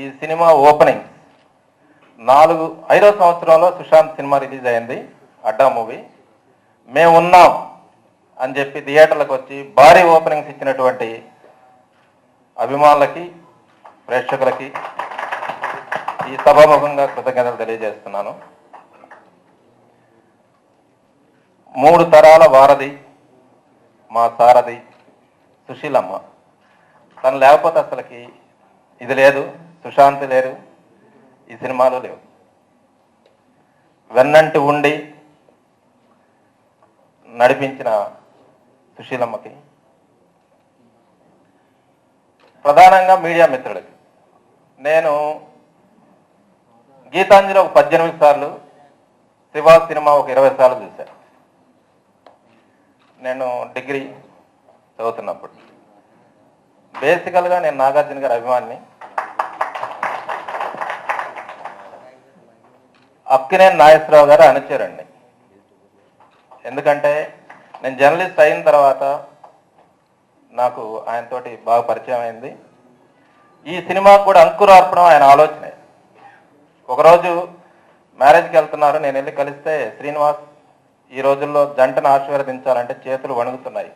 ఈ cinema opening నాలుగు ఐదో సంవత్సరంలో సుశాంత్ సినిమా రిలీజ్ అయింది అడ్డా మూవీ. మేము ఉన్నాం అని చెప్పి థియేటర్లకు వచ్చి భారీ ఓపెనింగ్స్ ఇచ్చినటువంటి అభిమానులకి ప్రేక్షకులకి ఈ సభాముఖంగా కృతజ్ఞతలు తెలియజేస్తున్నాను. మూడు తరాల వారధి మా సారథి సుశీలమ్మ. తను లేకపోతే అసలుకి ఇది లేదు. సుశాంత్ లేరు ఈ సినిమాలో లేవు. వెన్నంటి ఉండి నడిపించిన సుశీలమ్మకి ప్రధానంగా మీడియా మిత్రులకి నేను గీతాంజలి ఒక పద్దెనిమిది సార్లు శివ సినిమా ఒక ఇరవై సార్లు చూశాను నేను డిగ్రీ చదువుతున్నప్పుడు. బేసికల్గా నేను నాగార్జున గారి అభిమాని అక్కినేని నాగేశ్వరరావు గారు అనుచరండి ఎందుకంటే నేను జర్నలిస్ట్ అయిన తర్వాత నాకు ఆయనతోటి బాగా పరిచయం అయింది. ఈ సినిమాకు కూడా అంకురార్పణం ఆయన ఆలోచనే. ఒకరోజు మ్యారేజ్కి వెళ్తున్నారు నేను వెళ్ళి కలిస్తే శ్రీనివాస్ ఈ రోజుల్లో జంటను ఆశీర్వదించాలంటే చేతులు వణుకుతున్నాయి.